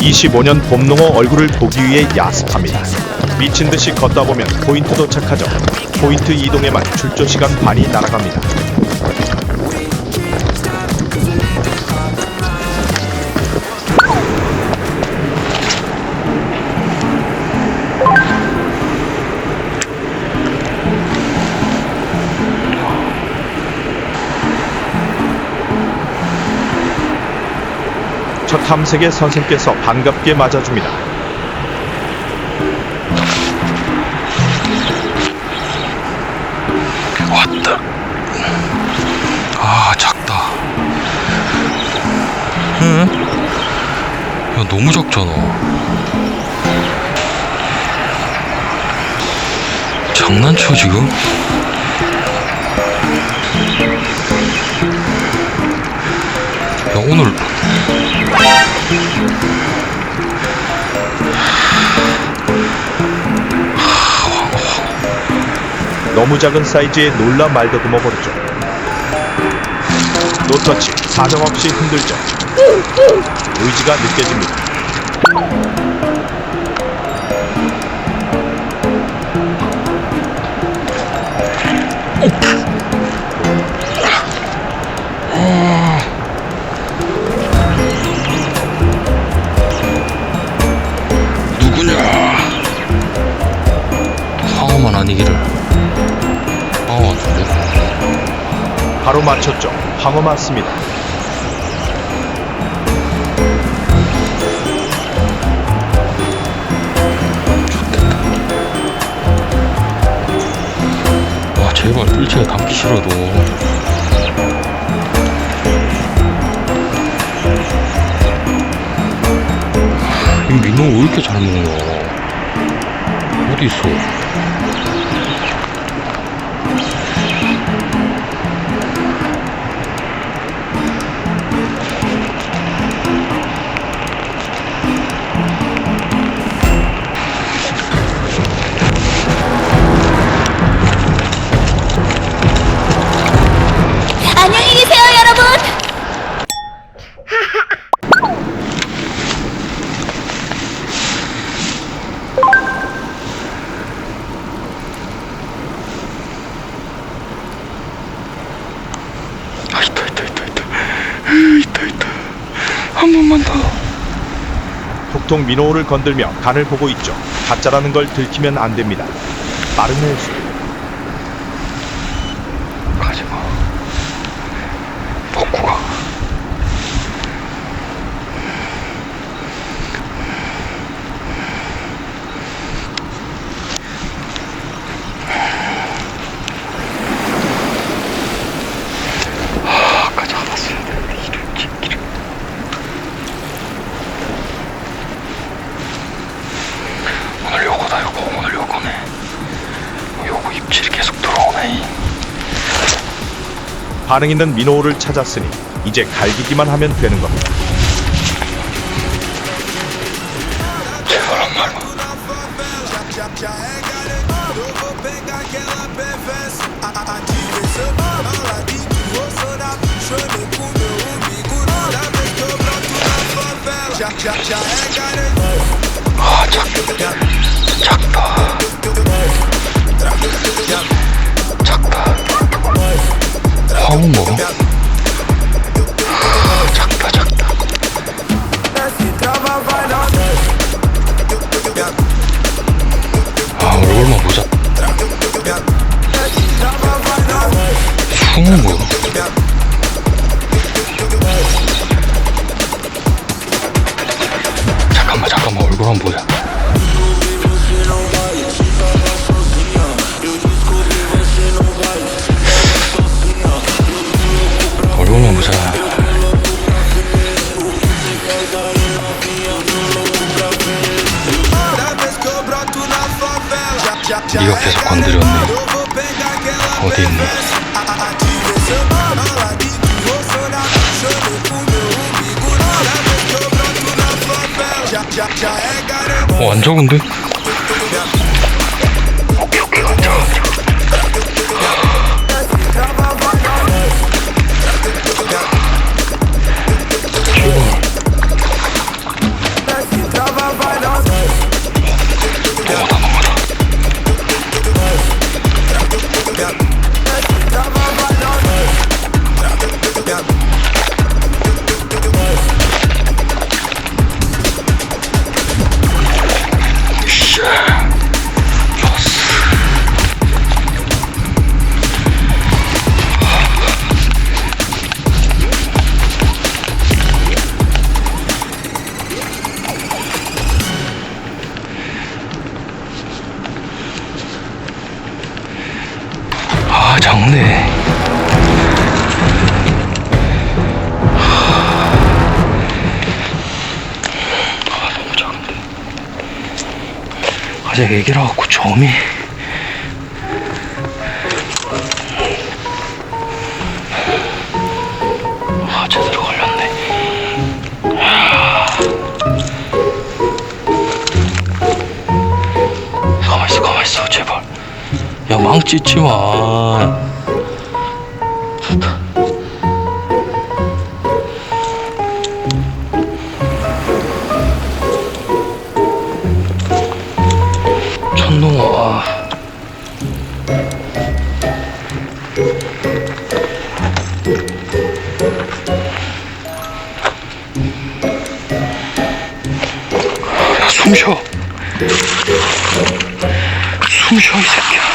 이 25년 봄농어 얼굴을 보기 위해 야습합니다. 미친 듯이 걷다 보면 포인트 도착하죠. 포인트 이동에만 출조 시간 반이 날아갑니다. 첫 탐색의 선생께서 반갑게 맞아줍니다. 왔다. 아, 작다. 응? 야, 너무 작잖아. 장난쳐, 지금? 야, 오늘. 너무 작은 사이즈에 놀라 말더듬어 버렸죠. 노터치 사정없이 흔들죠. 의지가 느껴집니다. 아니기를. 상어 같은데? 바로 맞췄죠. 황어 맞습니다. 와 제발 일체에 감기 싫어도 이 민호 왜 이렇게 잘 먹냐 어디 있어 한 번만 더 톡톡 민호를 건들며 간을 보고 있죠. 가짜라는 걸 들키면 안 됩니다. 빠른 회수. 반응 있는 민호를 찾았으니 이제 갈기기만 하면 되는 겁니다. 아 작, 작다 작다 한번 보자. 얼굴만 보자. 네가 계속 건드렸네. 어디 있니 어, 안 적은데? 아직 애기라 갖고 점이. 아, 제대로 걸렸네. 가만 있어, 가만 있어, 제발. 야, 망 찢지 마. 숨 쉬어. 숨 쉬어, 이 새끼야.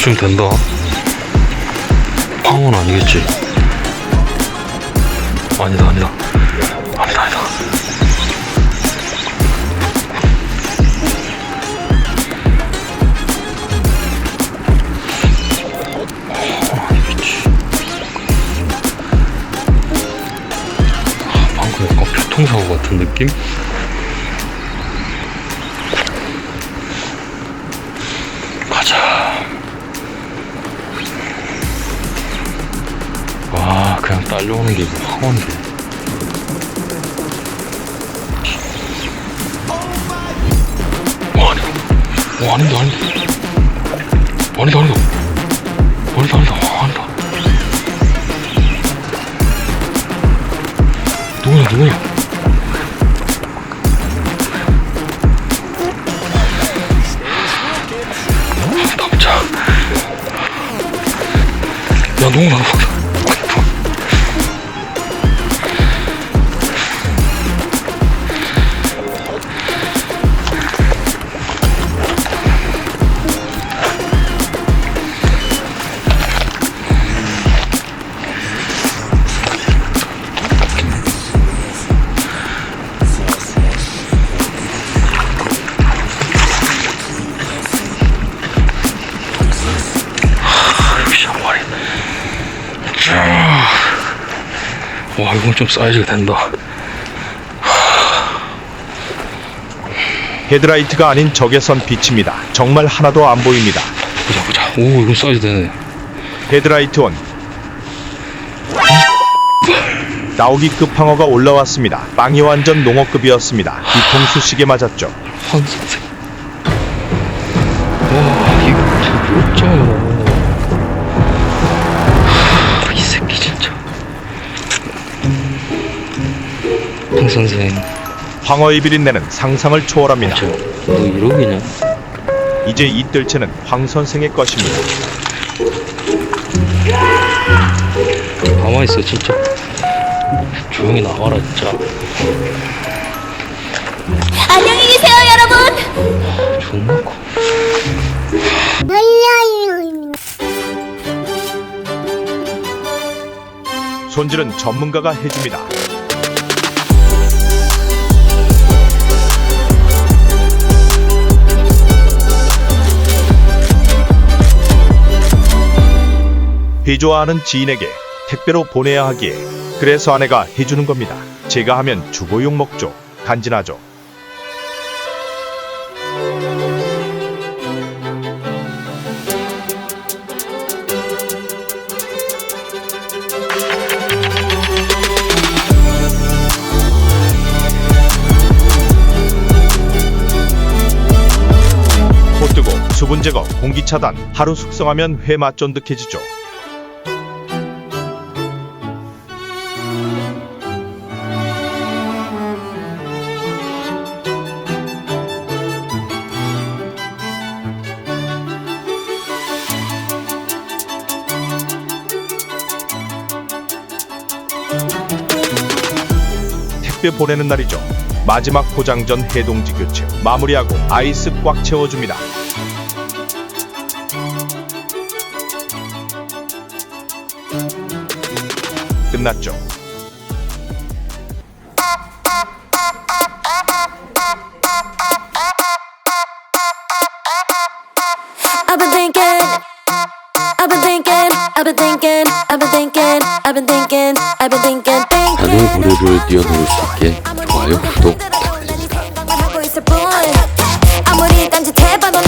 오, 쏴주면 된다. 방어는 아니겠지? 아니다, 아니다. 아니다, 아니다. 어, 아니겠지. 아, 방금 약간 교통사고 같은 느낌? 가자. 딸려오는 게뭐 학원데. 와, 아니, 와, 아닌데, 아닌데. 아니다, 아니다. 아니다, 아니다, 와, 아니다. 누구냐, 누구냐. 남자. 야, 너무 많아. 와, 이건 좀 사이즈가 된다. 헤드라이트가 아닌 적외선 빛입니다. 정말 하나도 안 보입니다. 보자, 보자. 오, 이건 사이즈 되네. 헤드라이트 온. 나오기 끝방어가 올라왔습니다. 빵이 완전 농어급이었습니다. 뒤통수 시계 맞았죠. 환상색. 와, 이거 진짜야. 선생, 황어의 비린내는 상상을 초월합니다. 저, 너 이러기냐? 이제 이 뜰채는 황 선생의 것입니다. 가만히 있어 진짜 조용히 나와라 진짜 안녕히 계세요, 여러분. 존나 커 손질은 전문가가 해줍니다. 비 좋아하는 지인에게 택배로 보내야 하기에 그래서 아내가 해주는 겁니다. 제가 하면 욕 먹죠. 간지나죠. 수분 제거, 공기 차단, 하루 숙성하면 회 맛 쫀득해지죠. 택배 보내는 날이죠. 마지막 포장 전 해동지 교체 마무리하고 아이스 꽉 채워줍니다. 끝났죠. Been thinking, I've been thinking, 무료를 뛰어넘을 수 있게 좋아요, 구독.